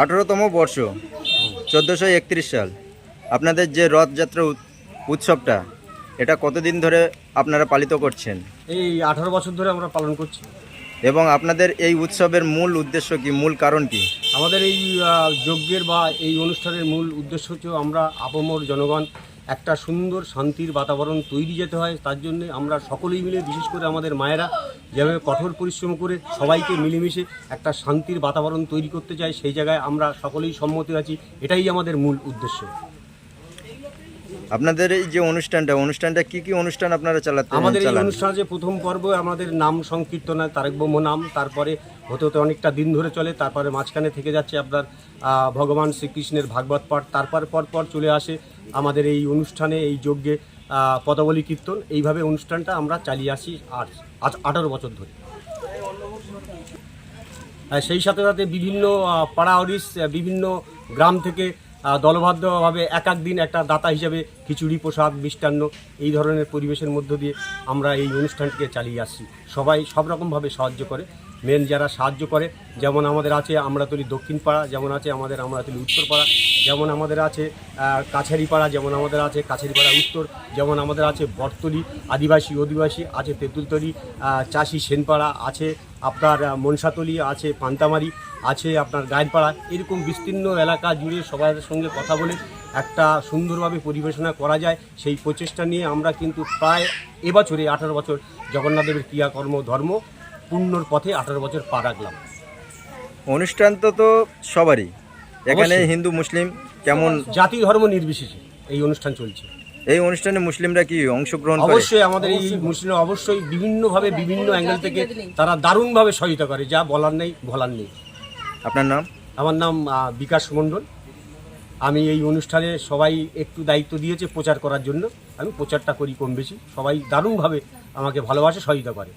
আঠারোতম বর্ষ চোদ্দোশো একত্রিশ সাল। আপনাদের যে রথযাত্রা উৎসবটা এটা কতদিন ধরে আপনারা পালিত করছেন? এই আঠারো বছর ধরে আমরা পালন করছি। এবং আপনাদের এই উৎসবের মূল উদ্দেশ্য কি মূল কারণ কি? আমাদের এই যজ্ঞের বা এই অনুষ্ঠানের মূল উদ্দেশ্য হচ্ছে আমরা আপমর জনগণ একটা সুন্দর শান্তির বাতাবরণ তৈরি যেতে হয় তার জন্য আমরা সকলেই মিলে বিশেষ করে আমাদের মায়েরা যেভাবে কঠোর পরিশ্রম করে সবাইকে মিলেমিশে একটা শান্তির বাতাবরণ তৈরি করতে চাই সেই জায়গায় আমরা সকলেই সম্মতি আছি এটাই আমাদের মূল উদ্দেশ্য। আপনাদের এই যে অনুষ্ঠানটা অনুষ্ঠানটা কি কি অনুষ্ঠান আপনারা চালাতে আমাদের এই অনুষ্ঠান যে প্রথম পর্ব আমাদের নাম সংকীর্তনা তারেক ব্রহ্ম নাম তারপরে হতে হতে অনেকটা দিন ধরে চলে তারপরে মাঝখানে থেকে যাচ্ছে আপনার ভগবান শ্রীকৃষ্ণের ভাগবত পাঠ তারপর পর পর চলে আসে আমাদের এই অনুষ্ঠানে, এই যজ্ঞে পদাবলী কীর্তন, এইভাবে অনুষ্ঠানটা আমরা চালিয়ে আসি আর আজ আঠারো বছর ধরে। সেই সাথে সাথে বিভিন্ন পাড়া অডিস বিভিন্ন গ্রাম থেকে দলবদ্ধভাবে এক এক দিন একটা দাতা হিসেবে খিচুড়ি প্রসাদ মিষ্টান্ন, এই ধরনের পরিবেশের মধ্য দিয়ে আমরা এই অনুষ্ঠানটিকে চালিয়ে আসছি সবাই সব রকমভাবে সাহায্য করে। মেন যারা সাহায্য করে যেমন আমাদের আছে আমরাতলি দক্ষিণ পাড়া যেমন আছে আমাদের আমরাতলি উত্তর পাড়া যেমন আমাদের আছে আহ, কাছারি পাড়া যেমন আমাদের আছে কাছারি পাড়া উত্তর যেমন আমাদের আছে বটতলি আদিবাসী অধিবাসী আছে তেঁতুলতলি চাষি সেনপাড়া আছে আপনার মনসাতলি আছে পান্তামারি আছে আপনার গায়েরপাড়া। এরকম বিস্তীর্ণ এলাকা জুড়ে সবার সঙ্গে কথা বলে একটা সুন্দরভাবে পরিবেশনা করা যায়। সেই প্রচেষ্টা নিয়ে আমরা কিন্তু প্রায় এবছরে আঠারো বছর জগন্নাথদেবের ক্রিয়াকর্ম ধর্ম পূর্ণর পথে আঠারো বছর পা রাখলাম। অনুষ্ঠান তো তো সবারই এখানে। হিন্দু মুসলিম কেমন জাতি ধর্ম নির্বিশেষে এই অনুষ্ঠান চলছে। এই অনুষ্ঠানে মুসলিমরা কি অংশগ্রহণ করে? অবশ্যই আমাদের এই মুসলিম অবশ্যই বিভিন্নভাবে বিভিন্ন অ্যাঙ্গেল থেকে তারা দারুণভাবে সহায়তা করে যা বলার নেই বলার নেই। আপনার নাম? আমার নাম বিকাশ মণ্ডল। আমি এই অনুষ্ঠানে সবাই একটু দায়িত্ব দিয়েছে প্রচার করার জন্য। আমি প্রচারটা করি কম বেশি। সবাই দারুণভাবে আমাকে ভালোবাসে সহায়তা করে।